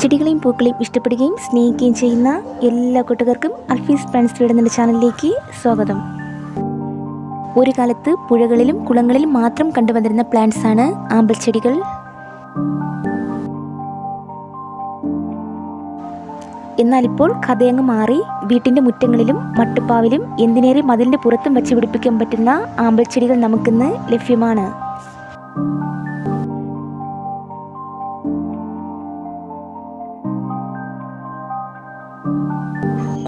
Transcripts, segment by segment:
ചെടികളെയും പൂക്കളെയും ഇഷ്ടപ്പെടുകയും സ്നേഹിക്കുകയും ചെയ്യുന്ന എല്ലാ കൂട്ടുകാർക്കും അൽഫീസ് ഫ്രണ്ട്സ് വീട് എന്ന ചാനലിലേക്ക് സ്വാഗതം. ഒരു കാലത്ത് പുഴകളിലും കുളങ്ങളിലും മാത്രം കണ്ടുവന്നിരുന്ന പ്ലാന്റ്സ് ആണ് ആമ്പൽ ചെടികൾ. എന്നാൽ ഇപ്പോൾ കഥയങ്ങ് മാറി വീട്ടിന്റെ മുറ്റങ്ങളിലും മട്ടുപ്പാവിലും എന്തിനേറെ മതിലിന്റെ പുറത്തും വച്ച് പിടിപ്പിക്കാൻ പറ്റുന്ന ആമ്പൽ ചെടികൾ നമുക്കിന്ന് ലഭ്യമാണ്.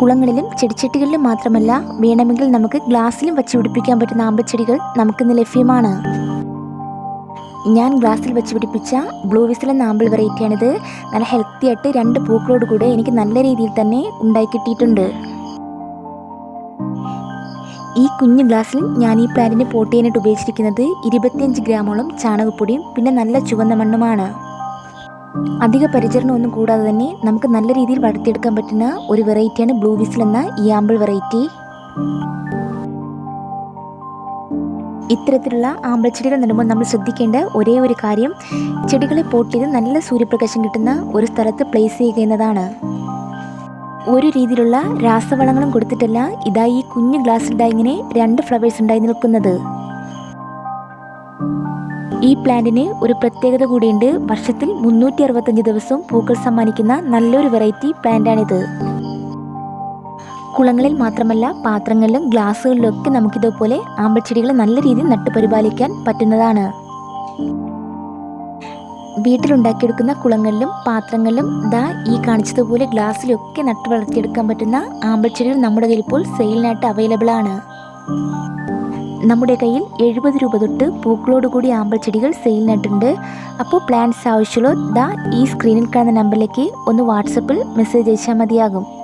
കുളങ്ങളിലും ചെടിച്ചട്ടികളിലും മാത്രമല്ല വേണമെങ്കിൽ നമുക്ക് ഗ്ലാസ്സിലും വച്ച് പിടിപ്പിക്കാൻ പറ്റുന്ന നമുക്ക് നമുക്കിന്ന് ലഭ്യമാണ്. ഞാൻ ഗ്ലാസ്സിൽ വെച്ച് പിടിപ്പിച്ച ബ്ലൂ വിസിൽ എന്ന ആമ്പിൾ വെറൈറ്റിയാണിത് നല്ല ഹെൽത്തി ആയിട്ട് രണ്ട് പൂക്കളോട് കൂടെ എനിക്ക് നല്ല രീതിയിൽ തന്നെ ഉണ്ടായി കിട്ടിയിട്ടുണ്ട്. ഈ കുഞ്ഞു ഗ്ലാസ്സിൽ ഞാൻ ഈ പ്ലാന്റിനെ പോട്ട് ചെയ്യാനായിട്ട് ഉപയോഗിച്ചിരിക്കുന്നത് ഇരുപത്തിയഞ്ച് ഗ്രാമോളം ചാണകപ്പൊടിയും പിന്നെ നല്ല ചുവന്ന മണ്ണുമാണ്. അധിക പരിചരണമൊന്നും കൂടാതെ തന്നെ നമുക്ക് നല്ല രീതിയിൽ വളർത്തിയെടുക്കാൻ പറ്റുന്ന ഒരു വെറൈറ്റിയാണ് ബ്ലൂ വിസിൽ എന്ന ഈ ആമ്പിൾ വെറൈറ്റി ഇത്തരത്തിലുള്ള ആമ്പൽ ചെടികൾ നടുമ്പോൾ നമ്മൾ ശ്രദ്ധിക്കേണ്ട ഒരേ ഒരു കാര്യം ചെടികളെ പോട്ട് ചെയ്ത് നല്ല സൂര്യപ്രകാശം കിട്ടുന്ന ഒരു സ്ഥലത്ത് പ്ലേസ് ചെയ്യുക എന്നതാണ്. ഒരു രീതിയിലുള്ള രാസവളങ്ങളും കൊടുത്തിട്ടല്ല ഇതായി ഈ കുഞ്ഞു ഗ്ലാസ്സിൽ ഇതാ ഇങ്ങനെ രണ്ട് ഫ്ലവേഴ്സ് ഉണ്ടായി നിൽക്കുന്നത്. ഈ പ്ലാന്റിന് ഒരു പ്രത്യേകത കൂടിയുണ്ട്. വർഷത്തിൽ മുന്നൂറ്റി അറുപത്തഞ്ച് ദിവസവും പൂക്കൾ സമ്മാനിക്കുന്ന നല്ലൊരു വെറൈറ്റി പ്ലാന്റാണിത്. കുളങ്ങളിൽ മാത്രമല്ല പാത്രങ്ങളിലും ഗ്ലാസ്സുകളിലും ഒക്കെ നമുക്കിതുപോലെ ആമ്പൽച്ചെടികളെ നല്ല രീതിയിൽ നട്ടുപരിപാലിക്കാൻ പറ്റുന്നതാണ്. വീട്ടിലുണ്ടാക്കിയെടുക്കുന്ന കുളങ്ങളിലും പാത്രങ്ങളിലും ദാ ഈ കാണിച്ചതുപോലെ ഗ്ലാസ്സിലൊക്കെ നട്ടു വളർത്തിയെടുക്കാൻ പറ്റുന്ന ആമ്പൽച്ചെടികൾ നമ്മുടെ കയ്യിൽ ഇപ്പോൾ സെയിലിനായിട്ട് അവൈലബിൾ ആണ് നമ്മുടെ കയ്യിൽ എഴുപത് രൂപ തൊട്ട് പൂക്കളോട് കൂടി ആമ്പൽ ചെടികൾ സെയിലിനായിട്ടുണ്ട് അപ്പോൾ പ്ലാന്റ്സ് ആവശ്യമുള്ള ദാ ഈ സ്ക്രീനിൽ കാണുന്ന നമ്പറിലേക്ക് ഒന്ന് വാട്സപ്പിൽ മെസ്സേജ് അയച്ചാൽ മതിയാകും.